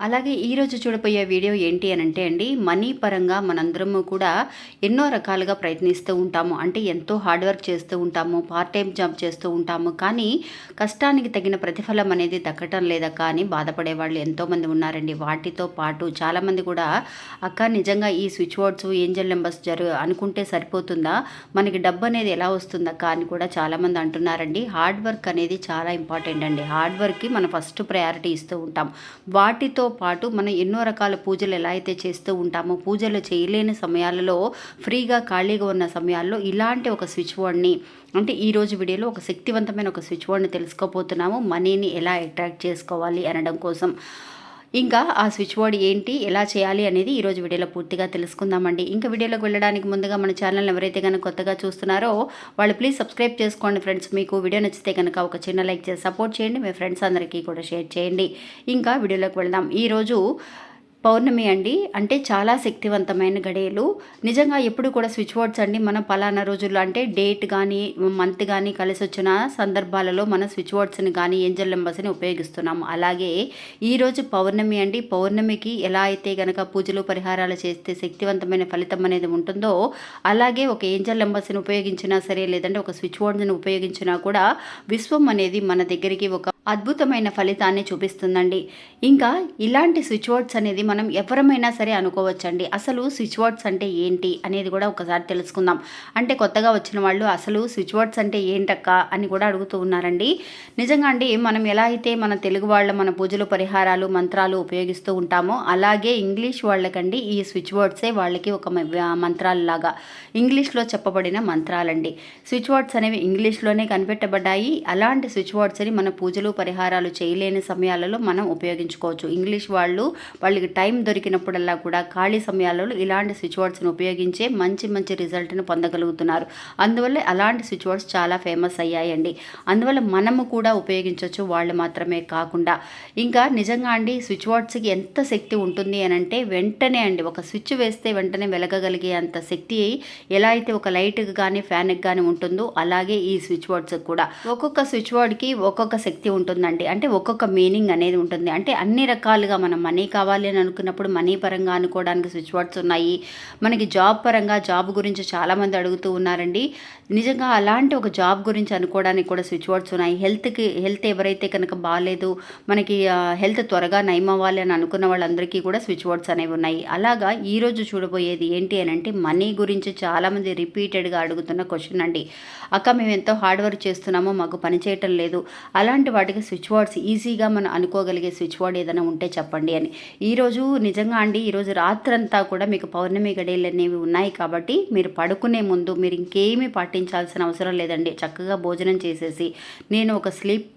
అలాగే ఈరోజు చూడబోయే వీడియో ఏంటి అని అంటే అండి మనీ పరంగా మనందరము కూడా ఎన్నో రకాలుగా ప్రయత్నిస్తూ ఉంటాము. అంటే ఎంతో హార్డ్ వర్క్ చేస్తూ ఉంటాము పార్ట్ టైం జాబ్ చేస్తూ ఉంటాము. కానీ కష్టానికి తగిన ప్రతిఫలం అనేది దక్కటం లేదక్క అని బాధపడే వాళ్ళు ఎంతోమంది ఉన్నారండి. వాటితో పాటు చాలామంది కూడా అక్క నిజంగా ఈ స్విచ్ బోర్డ్స్ ఏంజల్ నెంబర్స్ జరు అనుకుంటే సరిపోతుందా? మనకి డబ్బు అనేది ఎలా వస్తుందక్క అని కూడా చాలామంది అంటున్నారండి. హార్డ్ వర్క్ అనేది చాలా ఇంపార్టెంట్ అండి. హార్డ్ వర్క్కి మనం ఫస్ట్ ప్రయారిటీ ఇస్తూ ఉంటాం. వాటితో పాటు మనం ఎన్నో రకాల పూజలు ఎలా అయితే చేస్తూ ఉంటామో పూజలు చేయలేని సమయాలలో ఫ్రీగా ఖాళీగా ఉన్న సమయాల్లో ఇలాంటి ఒక స్విచ్ బోర్డ్ని అంటే ఈరోజు వీడియోలో ఒక శక్తివంతమైన ఒక స్విచ్ బోర్డ్ని తెలుసుకోబోతున్నాము. మనీని ఎలా అట్రాక్ట్ చేసుకోవాలి అనడం కోసం. ఇంకా ఆ స్విచ్ బోర్డ్ ఏంటి ఎలా చేయాలి అనేది ఈరోజు వీడియోలో పూర్తిగా తెలుసుకుందామండి. ఇంకా వీడియోలోకి వెళ్ళడానికి ముందుగా మన ఛానల్ ఎవరైతే కనుక కొత్తగా చూస్తున్నారో వాళ్ళు ప్లీజ్ సబ్స్క్రైబ్ చేసుకోండి ఫ్రెండ్స్. మీకు వీడియో నచ్చితే కనుక ఒక చిన్న లైక్ చేసి సపోర్ట్ చేయండి. మీ ఫ్రెండ్స్ అందరికీ కూడా షేర్ చేయండి. ఇంకా వీడియోలోకి వెళ్దాం. ఈరోజు పౌర్ణమి అండి. అంటే చాలా శక్తివంతమైన గడియలు. నిజంగా ఎప్పుడు కూడా స్విచ్ బోర్డ్స్ అండి. మనం పలానా రోజుల్లో అంటే డేట్ కానీ మంత్ కానీ కలిసి వచ్చిన సందర్భాలలో మనం స్విచ్ బోర్డ్స్ని కానీ ఏంజల్ నెంబర్స్ని ఉపయోగిస్తున్నాం అలాగే ఈరోజు పౌర్ణమి అండి. పౌర్ణమికి ఎలా అయితే గనక పూజలు పరిహారాలు చేస్తే శక్తివంతమైన ఫలితం అనేది ఉంటుందో అలాగే ఒక ఏంజల్ నెంబర్స్ని ఉపయోగించినా సరే లేదంటే ఒక స్విచ్ బోర్డ్ని ఉపయోగించినా కూడా విశ్వం అనేది మన దగ్గరికి ఒక అద్భుతమైన ఫలితాన్ని చూపిస్తుందండి. ఇంకా ఇలాంటి స్విచ్ బోర్డ్స్ అనేది మనం ఎవరమైనా సరే అనుకోవచ్చండి. అసలు స్విచ్ బోర్డ్స్ అంటే ఏంటి అనేది కూడా ఒకసారి తెలుసుకుందాం. అంటే కొత్తగా వచ్చిన వాళ్ళు అసలు స్విచ్ బోర్డ్స్ అంటే ఏంటక్క అని కూడా అడుగుతూ ఉన్నారండి. నిజంగా అండి మనం ఎలా అయితే మన తెలుగు వాళ్ళ మన పూజలు పరిహారాలు మంత్రాలు ఉపయోగిస్తూ ఉంటామో అలాగే ఇంగ్లీష్ వాళ్ళకండి ఈ స్విచ్ బోర్డ్సే వాళ్ళకి ఒక మంత్రాలలాగా ఇంగ్లీష్లో చెప్పబడిన మంత్రాలండి. స్విచ్ బోర్డ్స్ అనేవి ఇంగ్లీష్లోనే కనిపెట్టబడ్డాయి. అలాంటి స్విచ్ వర్డ్స్ని మన పూజలు పరిహారాలు చేయలేని సమయాలలో మనం ఉపయోగించుకోవచ్చు. ఇంగ్లీష్ వాళ్ళు వాళ్ళకి టైం దొరికినప్పుడల్లా కూడా ఖాళీ సమయాలలో ఇలాంటి స్విచ్ బోర్డ్స్ని ఉపయోగించే మంచి మంచి రిజల్ట్ని పొందగలుగుతున్నారు. అందువల్ల అలాంటి స్విచ్ బోర్డ్స్ చాలా ఫేమస్ అయ్యాయండి. అందువల్ల మనము కూడా ఉపయోగించవచ్చు వాళ్ళు మాత్రమే కాకుండా. ఇంకా నిజంగా అండి స్విచ్ బోర్డ్స్కి ఎంత శక్తి ఉంటుంది అని అంటే వెంటనే అండి ఒక స్విచ్ వేస్తే వెంటనే వెలగగలిగే అంత శక్తి ఎలా అయితే ఒక లైట్కి కానీ ఫ్యాన్కి కానీ ఉంటుందో అలాగే ఈ స్విచ్ బోర్డ్స్ కూడా. ఒక్కొక్క స్విచ్ వర్డ్కి ఒక్కొక్క శక్తి ఉంటుందండి. అంటే ఒక్కొక్క మీనింగ్ అనేది ఉంటుంది. అంటే అన్ని రకాలుగా మనం మనీ కావాలి అని అనుకున్నప్పుడు మనీ పరంగా అనుకోవడానికి స్విచ్ బోర్డ్స్ ఉన్నాయి. మనకి జాబ్ పరంగా జాబ్ గురించి చాలామంది అడుగుతూ ఉన్నారండి. నిజంగా అలాంటి ఒక జాబ్ గురించి అనుకోవడానికి కూడా స్విచ్ బోర్డ్స్ ఉన్నాయి. హెల్త్కి హెల్త్ ఎవరైతే కనుక బాగాలేదు మనకి హెల్త్ త్వరగా నయం అవ్వాలి అని అనుకున్న వాళ్ళందరికీ కూడా స్విచ్ బోర్డ్స్ అనేవి ఉన్నాయి. అలాగా ఈరోజు చూడబోయేది ఏంటి అని అంటే మనీ గురించి చాలామంది రిపీటెడ్గా అడుగుతున్న క్వశ్చన్ అండి. అక్క మేము ఎంతో హార్డ్ వర్క్ చేస్తున్నామో మాకు పని చేయటం లేదు. అలాంటి వాటికి స్విచ్ బోర్డ్స్ ఈజీగా మనం అనుకోగలిగే స్విచ్ బోర్డ్ ఏదైనా ఉంటే చెప్పండి అని. ఈరోజు నిజంగా అండి ఈరోజు రాత్రంతా కూడా మీకు పౌర్ణమి గడియలు అనేవి ఉన్నాయి కాబట్టి మీరు పడుకునే ముందు మీరు ఇంకేమీ పాటించాల్సిన అవసరం లేదండి. చక్కగా భోజనం చేసేసి నేను ఒక స్లీప్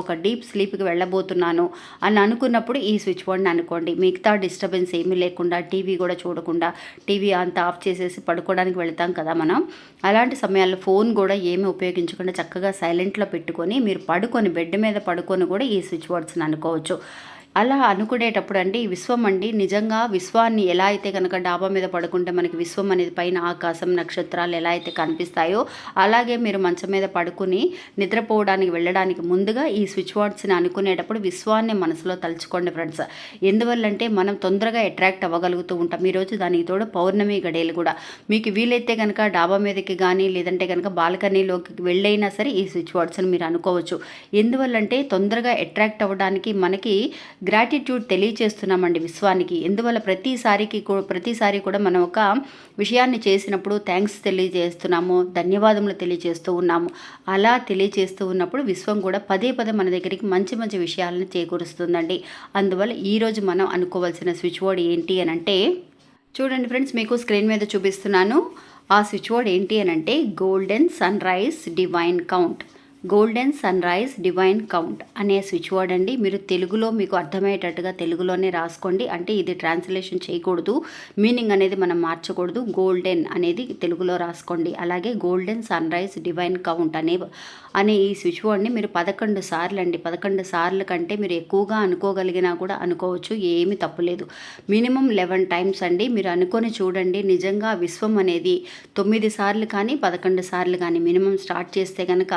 ఒక డీప్ స్లీప్కి వెళ్ళబోతున్నాను అని అనుకున్నప్పుడు ఈ స్విచ్ బోర్డ్ని అనుకోండి. మిగతా డిస్టర్బెన్స్ ఏమీ లేకుండా టీవీ కూడా చూడకుండా టీవీ అంతా ఆఫ్ చేసేసి పడుకోవడానికి వెళ్తాం కదా మనం. అలాంటి సమయాల్లో ఫోన్ కూడా ఏమీ ఉపయోగించకుండా చక్కగా సైలెంట్లో పెట్టుకొని మీరు పడుకొని బెడ్ మీద పడుకొని కూడా ఈ స్విచ్ బోర్డ్స్ని అనుకోవచ్చు. అలా అనుకునేటప్పుడు అండి విశ్వం అండి నిజంగా విశ్వాన్ని ఎలా అయితే కనుక డాబా మీద పడుకుంటే మనకి విశ్వం అనేది పైన ఆకాశం నక్షత్రాలు ఎలా అయితే కనిపిస్తాయో అలాగే మీరు మంచం మీద పడుకుని నిద్రపోవడానికి వెళ్ళడానికి ముందుగా ఈ స్విచ్ బోర్డ్స్ని అనుకునేటప్పుడు విశ్వాన్ని మనసులో తలుచుకోండి ఫ్రెండ్స్. ఎందువల్లంటే మనం తొందరగా అట్రాక్ట్ అవ్వగలుగుతూ ఉంటాం. ఈరోజు దానికి తోడు పౌర్ణమి గడియలు కూడా. మీకు వీలైతే కనుక డాబా మీదకి కానీ లేదంటే కనుక బాల్కనీలోకి వెళ్ళైనా సరే ఈ స్విచ్ బోర్డ్స్ని మీరు అనుకోవచ్చు. ఎందువల్లంటే తొందరగా అట్రాక్ట్ అవ్వడానికి మనకి గ్రాటిట్యూడ్ తెలియచేస్తున్నామండి విశ్వానికి. ఎందువల్ల ప్రతిసారికి ప్రతిసారి కూడా మనం ఒక విషయాన్ని చేసినప్పుడు థ్యాంక్స్ తెలియజేస్తున్నాము ధన్యవాదములు తెలియజేస్తూ ఉన్నాము. అలా తెలియజేస్తూ ఉన్నప్పుడు విశ్వం కూడా పదే పదే మన దగ్గరికి మంచి మంచి విషయాలను చేకూరుస్తుందండి. అందువల్ల ఈరోజు మనం అనుకోవాల్సిన స్విచ్ బోర్డ్ ఏంటి అని అంటే చూడండి ఫ్రెండ్స్ మీకు స్క్రీన్ మీద చూపిస్తున్నాను. ఆ స్విచ్ బోర్డ్ ఏంటి అని అంటే golden sun rise divine count golden sun rise divine count అనే స్విచ్ వర్డ్ అండి. మీరు తెలుగులో మీకు అర్థమయ్యేటట్టుగా తెలుగులోనే రాసుకోండి. అంటే ఇది ట్రాన్స్లేషన్ చేయకూడదు. మీనింగ్ అనేది మనం మార్చకూడదు. గోల్డెన్ అనేది తెలుగులో రాసుకోండి. అలాగే golden sun rise divine count అనే అనే ఈ స్విచ్ బోర్డ్ని మీరు పదకొండు సార్లు అండి. పదకొండు సార్లు కంటే మీరు ఎక్కువగా అనుకోగలిగినా కూడా అనుకోవచ్చు. ఏమీ తప్పులేదు మినిమం లెవెన్ టైమ్స్ అండి. మీరు అనుకొని చూడండి. నిజంగా విశ్వం అనేది తొమ్మిది సార్లు కానీ పదకొండు సార్లు కానీ మినిమం స్టార్ట్ చేస్తే కనుక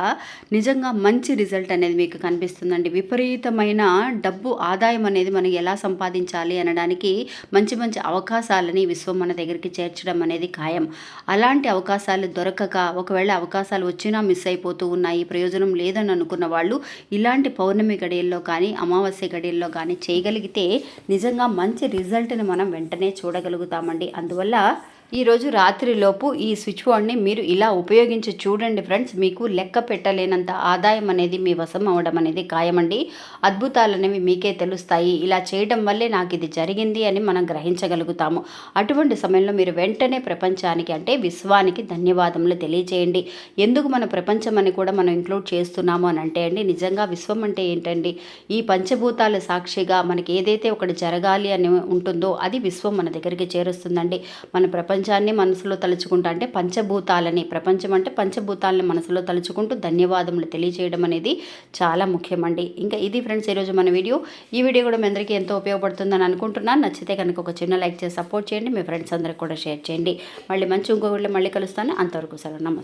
నిజంగా మంచి రిజల్ట్ అనేది మీకు కనిపిస్తుందండి. విపరీతమైన డబ్బు ఆదాయం అనేది మనం ఎలా సంపాదించాలి అనడానికి మంచి మంచి అవకాశాలని విశ్వం మన దగ్గరికి చేర్చడం అనేది ఖాయం. అలాంటి అవకాశాలు దొరకక ఒకవేళ అవకాశాలు వచ్చినా మిస్ అయిపోతూ ఉన్నాయి ప్రయోజనం లేదని అనుకున్న వాళ్ళు ఇలాంటి పౌర్ణమి గడియల్లో కానీ అమావాస్య గడియల్లో కానీ చేయగలిగితే నిజంగా మంచి రిజల్ట్ని మనం వెంటనే చూడగలుగుతామండి. అందువల్ల ఈరోజు రాత్రిలోపు ఈ స్విచ్ బోర్డ్ని మీరు ఇలా ఉపయోగించి చూడండి ఫ్రెండ్స్. మీకు లెక్క పెట్టలేనంత ఆదాయం అనేది మీ వశం అవ్వడం అనేది ఖాయమండి. అద్భుతాలు అనేవి మీకే తెలుస్తాయి. ఇలా చేయడం వల్లే నాకు ఇది జరిగింది అని మనం గ్రహించగలుగుతాము. అటువంటి సమయంలో మీరు వెంటనే ప్రపంచానికి అంటే విశ్వానికి ధన్యవాదములు తెలియజేయండి ఎందుకు మన ప్రపంచం అని కూడా మనం ఇంక్లూడ్ చేస్తున్నాము అని అంటే అండి నిజంగా విశ్వం అంటే ఏంటండి? ఈ పంచభూతాల సాక్షిగా మనకి ఏదైతే ఒకటి జరగాలి అని ఉంటుందో అది విశ్వం మన దగ్గరికి చేరుస్తుందండి. మన ప్రపంచాన్ని మనసులో తలుచుకుంటా అంటే పంచభూతాలని. ప్రపంచం అంటే పంచభూతాలని మనసులో తలుచుకుంటూ ధన్యవాదములు తెలియజేయడం అనేది చాలా ముఖ్యమండి. ఇంకా ఇది ఫ్రెండ్స్ ఈరోజు మన వీడియో. ఈ వీడియో కూడా మీ అందరికీ ఎంతో ఉపయోగపడుతుందని అనుకుంటున్నాను. నచ్చితే కనుక ఒక చిన్న లైక్ చేసి సపోర్ట్ చేయండి. మీ ఫ్రెండ్స్ అందరికి కూడా షేర్ చేయండి. మళ్ళీ మంచి ఇంకో వీడియో మళ్ళీ కలుస్తాను. అంతవరకు సరే నమస్తే.